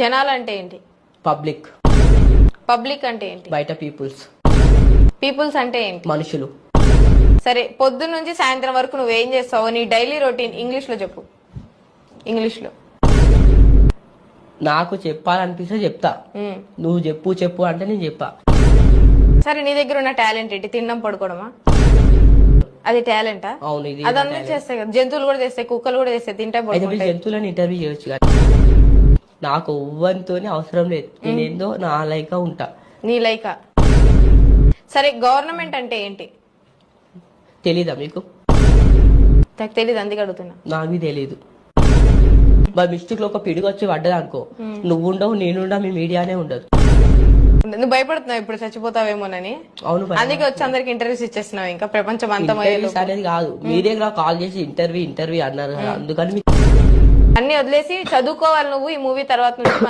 జనాలు అంటే ఏంటి? పబ్లిక్. పబ్లిక్ అంటే ఏంటి? బయట పీపుల్స్. పీపుల్స్ అంటే ఏంటి? మనుషులు. సరే పొద్దు నుంచి సాయంత్రం వరకు నువ్వు ఏం చేస్తావు? నీ డైలీ రొటీన్ ఇంగ్లీష్లో చెప్పు. ఇంగ్లీష్లో నాకు చెప్పాలనిపిస్తే చెప్తా. ఉమ్. నువ్వు చెప్పు చెప్పు అంటే నేను చెప్పా. సరే నీ దగ్గర ఉన్న టాలెంట్ ఏంటి? తినడం పడుకోవడమా? అది టాలెంటా? అవును ఇది అది అందరూ చేస్తాయి కదా. జంతువులు కూడా చేస్తాయి కుక్కలు కూడా చేస్తాయి తింటే అయితే మీరు పడుకుంటాయి. జంతువులను ఇంటర్వ్యూ చేయొచ్చు కానీ నాకు ఎవ్వరితోనే అవసరం లేదు. నేనేందో నా లైకా ఉంటా. నీ లైక? సరే గవర్నమెంట్ అంటే ఏంటి? తెలీదా మీకు? నాకు తెలియదు అందుకే అడుగుతున్నా. నాకు తెలీదు. మరి మిస్టేక్లో ఒక పిడుగు వచ్చి పడ్డది అనుకో. నువ్వు ఉండవు నేనుండా మీ మీడియానే ఉండదు. నువ్వు భయపడుతున్నావు ఇప్పుడు చచ్చిపోతావేమోనని? అవును భయ. అందుకే వచ్చి అందరికి ఇంటర్వ్యూస్ ఇచ్చేస్తున్నావు ఇంకా ప్రపంచం అనేది కాదు. మీరే నాకు కాల్ చేసి ఇంటర్వ్యూ ఇంటర్వ్యూ అన్నారు కదా. అందుకని మీ- అన్ని వదిలేసి చదువుకోవాలి నువ్వు ఈ మూవీ తర్వాత నుంచి